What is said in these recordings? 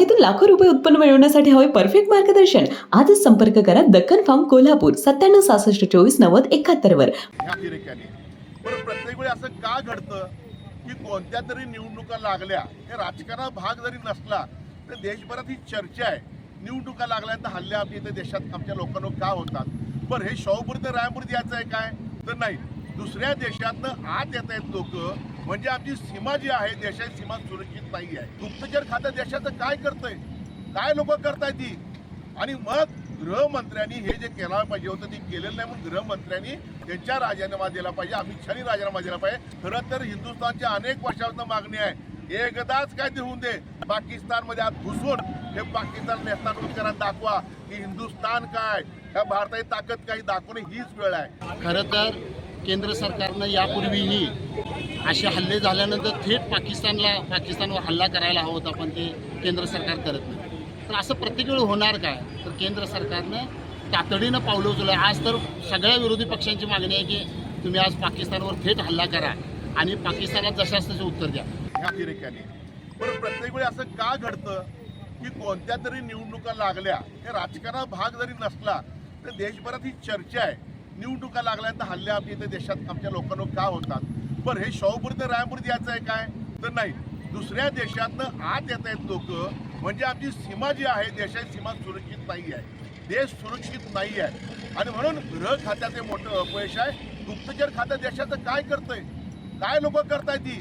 बागेतून लाखो रुपये उत्पन्न मिळवण्यासाठी हवे परफेक्ट मार्गदर्शन. आजच संपर्क करा दक्कन फार्म कोल्हापूर सत्त्याण्णव सहासष्ट चोवीस नव्वद एकाहत्तर वर. प्रत्येक वेळी असं का घडतं की कोणत्या तरी निवडणुका लागल्या हे राजकारणात भाग जरी नसला तर देशभरात ही चर्चा आहे. निवडणुका लागल्यानंतर हल्ले आपल्या इथे देशात आमच्या लोकांना का होतात? बरं हे शाहूपुरी तर रायपुरी यायचं आहे काय? तर नाही. दुसऱ्या देशातनं आत येत आहेत लोक म्हणजे आमची सीमा जी आहे देशाची सीमा सुरक्षित नाही आहे. गुप्तचर खातं देशाचं काय करतंय? काय लोक करतायत ती? आणि मग गृहमंत्र्यांनी हे जे केलं पाहिजे होतं ते केलेलं नाही. म्हणून गृहमंत्र्यांनी त्यांच्या राजीनामा दिला पाहिजे. अमित शहानी राजीनामा दिला पाहिजे. खरं तर हिंदुस्थानची अनेक वर्षापासून मागणी आहे. एकदाच काय ते होऊन दे. पाकिस्तानमध्ये आत घुसून हे पाकिस्तान नेस्तानबूत करा दाखवा की हिंदुस्थान काय? ह्या भारताची ताकद काही दाखवणे हीच वेळ आहे. खरं तर केंद्र सरकारनं यापूर्वीही असे हल्ले झाल्यानंतर थेट पाकिस्तानला पाकिस्तानवर हल्ला करायला हवा होता पण ते केंद्र सरकार करत नाही. तर असं प्रत्येक वेळी होणार काय? तर केंद्र सरकारनं तातडीनं पावलं उचललं. आज तर सगळ्या विरोधी पक्षांची मागणी आहे की तुम्ही आज पाकिस्तानवर थेट हल्ला करा आणि पाकिस्तानला जशास तसे उत्तर द्या. ह्या अतिरेक्याने. पण प्रत्येक वेळी असं का घडतं की कोणत्या तरी निवडणुका लागल्या हे राजकारणा भाग जरी नसला तर देशभरात ही चर्चा आहे. निवडणुका लागल्यानंतर हल्ले आपल्या इथे देशात आमच्या लोकांना का होतात? बरं हे शाहूपुरी तर रायपूर यायचं आहे काय? तर नाही. दुसऱ्या देशातनं आत येत आहेत लोक म्हणजे आमची सीमा जी आहे देशाची सीमा सुरक्षित नाही आहे देश सुरक्षित नाही आहे आणि म्हणून गृह खात्याचे मोठं अपयश आहे. गुप्तचर खातं देशाचं काय करतंय? काय लोक करतायत ती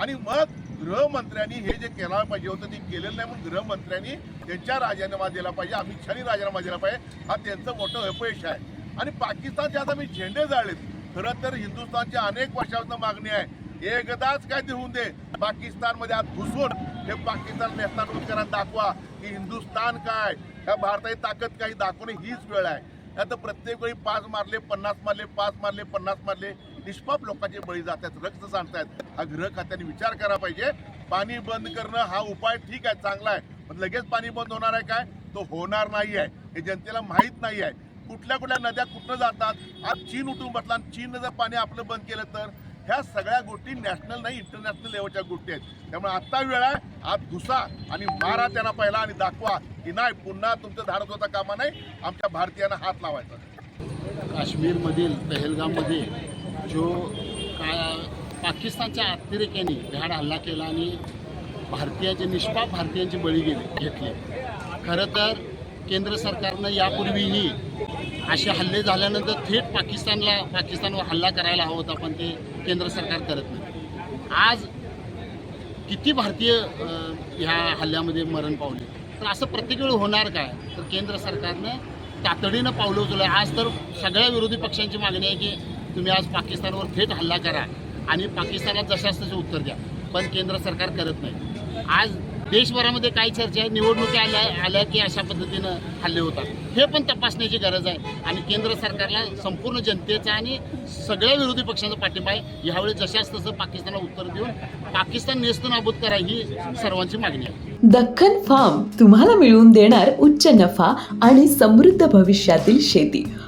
आणि मग गृहमंत्र्यांनी हे जे केलं पाहिजे होतं ते केलेलं नाही म्हणून गृहमंत्र्यांनी त्यांच्या राजीनामा दिला पाहिजे. अमित शहानी राजीनामा दिला पाहिजे. हा त्यांचं मोठं अपयश आहे. आणि पाकिस्तानचे आता मी झेंडे जाळलेत. खरं तर हिंदुस्थानच्या अनेक वर्षापासून मागणी आहे. एकदाच काय ते होऊन दे. पाकिस्तानमध्ये आज घुसून हे पाकिस्तान नेस्तानबूत दाखवा की हिंदुस्थान काय? ह्या भारताची ताकद काही दाखवणे हीच वेळ आहे. आता प्रत्येक वेळी पाच मारले पन्नास मारले पाच मारले पन्नास मारले. निष्पाप लोकांचे बळी जातात रक्त सांडतायत. हा गृह खात्याने विचार करा पाहिजे. पाणी बंद करणं हा उपाय ठीक आहे चांगला आहे. पण लगेच पाणी बंद होणार आहे काय? तो होणार नाही आहे हे जनतेला माहीत नाही आहे कुठल्या कुठल्या नद्या कुठनं जातात आज चीन उठून बसला आणि चीननं जर पाणी आपलं बंद केलं तर ह्या सगळ्या गोष्टी नॅशनल नाही इंटरनॅशनल लेवलच्या गोष्टी आहेत. त्यामुळे आत्ता वेळ आहे आत घुसा आणि मारा त्यांना पहिला आणि दाखवा की नाही पुन्हा तुमचं धाडत होता कामा नाही आमच्या भारतीयांना हात लावायचा. काश्मीरमधील पहलगाममध्ये जो का पाकिस्तानच्या अतिरेक्याने भ्याड हल्ला केला आणि भारतीयांचे निष्पाप भारतीयांची बळी गेली घेतली. खरं तर केंद्र सरकारनं यापूर्वीही असे हल्ले झाल्यानंतर थेट पाकिस्तानला पाकिस्तानवर हल्ला करायला हवा होता पण ते केंद्र सरकार करत नाही. आज किती भारतीय ह्या हल्ल्यामध्ये मरण पावले? तर असं प्रत्येक वेळी होणार काय? तर केंद्र सरकारनं तातडीनं पावलं उचललं आज तर सगळ्या विरोधी पक्षांची मागणी आहे की तुम्ही आज पाकिस्तानवर थेट हल्ला करा आणि पाकिस्तानला जशास तसे उत्तर द्या पण केंद्र सरकार करत नाही. आज देशभरामध्ये काय चर्चा आहे निवडणुकी आल्या आल्या की अशा पद्धतीनं हल्ले होतात. हे पण तपासण्याची गरज आहे. आणि केंद्र सरकारला संपूर्ण जनतेचा आणि सगळ्या विरोधी पक्षांचा पाठिंबा आहे. यावेळी जशाच तसं पाकिस्तानला उत्तर देऊन पाकिस्तान नेस्तनाबूत करा ही सर्वांची मागणी आहे. दख्खन फार्म तुम्हाला मिळवून देणार उच्च नफा आणि समृद्ध भविष्यातील शेती.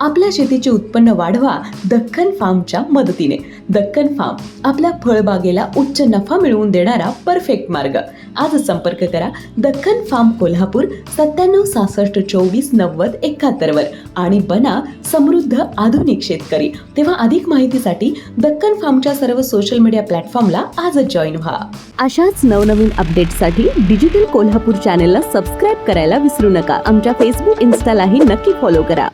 आपल्या शेतीचे उत्पन्न वाढवा दक्कन फार्मच्या मदतीने. दक्कन फार्म आपल्या फळबागेला उच्च नफा मिळवून देणारा परफेक्ट मार्ग. आज संपर्क करा दक्कन फार्म कोल्हापूर सत्त्याण्णव सहासष्ट चोवीस नव्वद एकाहत्तरवर आणि बना समृद्ध आधुनिक शेतकरी. तेव्हा अधिक माहितीसाठी दक्कन फार्मच्या सर्व सोशल मीडिया प्लॅटफॉर्मला आजच जॉईन व्हा. अशाच नवनवीन अपडेट्ससाठी डिजिटल कोल्हापूर चॅनेलला सबस्क्राईब करायला विसरू नका. आमच्या फेसबुक इन्स्टालाही नक्की फॉलो करा.